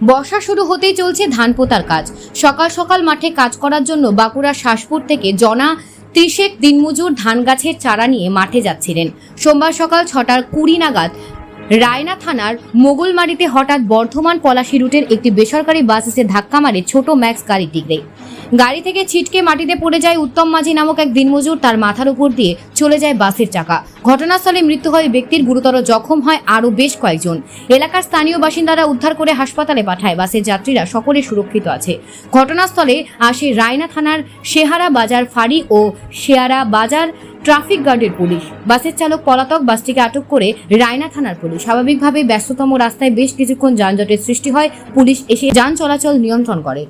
বর্ষা শুরু হতেই চলছে ধান পোতার কাজ। সকাল সকাল মাঠে কাজ করার জন্য বাঁকুড়ার শাসপুর থেকে জনা ত্রিশেক দিনমজুর ধান গাছের চারা নিয়ে মাঠে যাচ্ছিলেন। সোমবার সকাল ছটার কুড়ি নাগাদ রায়না থানার মোগলমারিতে হঠাৎ বর্ধমান পলাশি রুটের একটি বেসরকারি বাস এসে ধাক্কা মারে ছোট ম্যাক্স গাড়ির গাড়িটিকে গাড়ি থেকে ছিটকে মাটিতে পড়ে যায় উত্তম মাঝি নামক এক দিনমজুর তার মাথার উপর দিয়ে চলে যায় বাসের চাকা। ঘটনাস্থলে মৃত্যু হয় ব্যক্তির, গুরুতর জখম হয় আরও বেশ কয়েকজন। এলাকার স্থানীয় বাসিন্দারা উদ্ধার করে হাসপাতালে পাঠায়, বাসের যাত্রীরা সকলে সুরক্ষিত আছে। ঘটনাস্থলে আসে রায়না থানার শেহারা বাজার ফাঁড়ি ও শেয়ারা বাজার ট্রাফিক গার্ডের পুলিশ। বাসের চালক পলাতক বাসটিকে আটক করে রায়না থানার পুলিশ। স্বাভাবিকভাবে ব্যস্ততম রাস্তায় বেশ কিছুক্ষণ যানজটের সৃষ্টি হয়। পুলিশ এসে যান চলাচল নিয়ন্ত্রণ করে।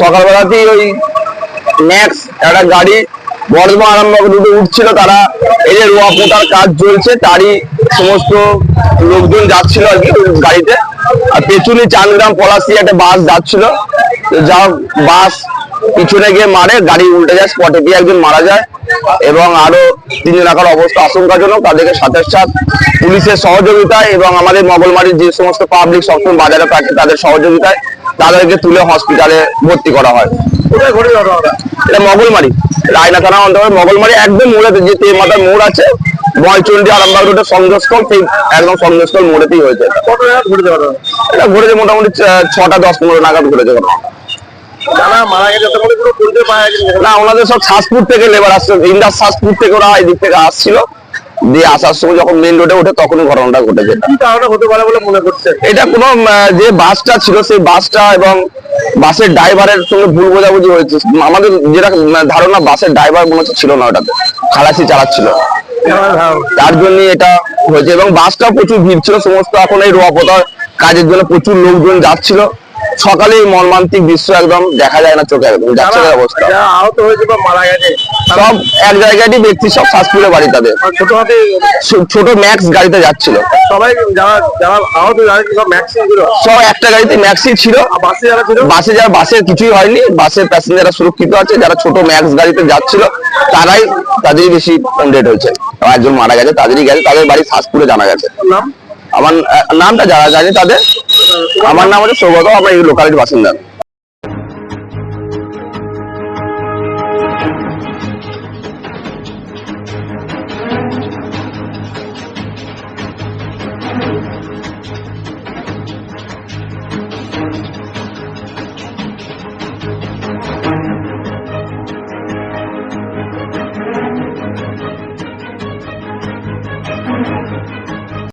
সকালবেলাতেই ওই ম্যাক্স একটা গাড়ি বর্ধমান আরামবাগ রুটে উঠছিল তারা। এই যে রোয়া পোতার কাজ চলছে, তারই সমস্ত লোকজন যাচ্ছিল আর কি গাড়িতে। আর পেছনে চানগ্রাম পলাশি একটা বাস যাচ্ছিল। যা বাস পিছনে গিয়ে মারে, গাড়ি উল্টে যায় স্পটে গিয়ে একজন মারা যায়। এবং আরও তিনজন রাখার অবস্থা আশঙ্কাজনক, তাদেরকে সাথে সাথ পুলিশের সহযোগিতায় এবং আমাদের মগলমারির যে সমস্ত পাবলিক সবসময় বাজারে থাকে তাদের সহযোগিতায় তাদেরকে তুলে হসপিটালে ভর্তি করা হয়। কোথায় ঘটে ঘটনাটা এটা মগলমারি। রায়না থানা অন্তর্গত মগলমারি একদম মোড়েতে যে তেমাতার মোড় আছে আরামবাগ রোডের সংযোগস্থল সেই একদম সংযোগস্থল মোড়েতেই হয়েছে এটা। ঘটেছে মোটামুটি ছটা দশ পনেরো নাগাদ ঘটনা না ওনাদের সব শ্বাসপুর থেকে লেবার আসছে। ইন্দাস শ্বাসপুর থেকে ওরা এদিক থেকে আসছিল। দিয়ে আসার সময় যখন মেন রোডে ওঠে ঘটনাটা ঘটেছে মনে এটা কোনো যে বাসটা ছিল সেই বাসটা এবং বাসের ড্রাইভারের সঙ্গে ভুল বোঝাবুঝি হয়েছে। আমাদের যেটা উম, ধারণা বাসের ড্রাইভার মনে হচ্ছে ছিল না ওটাতে। খালাসি চালাচ্ছিল। তার জন্য এটা হয়েছে এবং বাসটা প্রচুর ভিড় ছিল। সমস্ত এখন এই রোয়াপতার কাজের জন্য প্রচুর লোকজন যাচ্ছিল। সকালে মর্মান্তিক দৃশ্য একদম দেখা যায় না চোখে একদম যাচ্ছে অবস্থা। আহত হয়েছে বা মারা গেছে সব এক জায়গায় ব্যক্তি সব শ্বাসপুরে বাড়ি তাদের। ছোট হাতে ছোট ম্যাক্স গাড়িতে যাচ্ছিল। সবাই যারা যারা আহত যারা সব ম্যাক্সিমাম ছিল। সব একটা গাড়িতে ম্যাক্সি ছিল। বাসে যারা ছিল? বাসে যারা বাসের কিছুই হয়নি। বাসের প্যাসেঞ্জাররা সুরক্ষিত আছে। যারা ছোট ম্যাক্স গাড়িতে যাচ্ছিল তারাই তাদেরই বেশি ডেট হয়েছে। একজন মারা গেছে তাদেরই গেছে তাদের বাড়ি শ্বাসপুরে জানা গেছে। নাম? আমার নামটা যারা জানে তাদের আমার নাম হচ্ছে সৌগত আমরা এই লোকালিটির বাসিন্দা।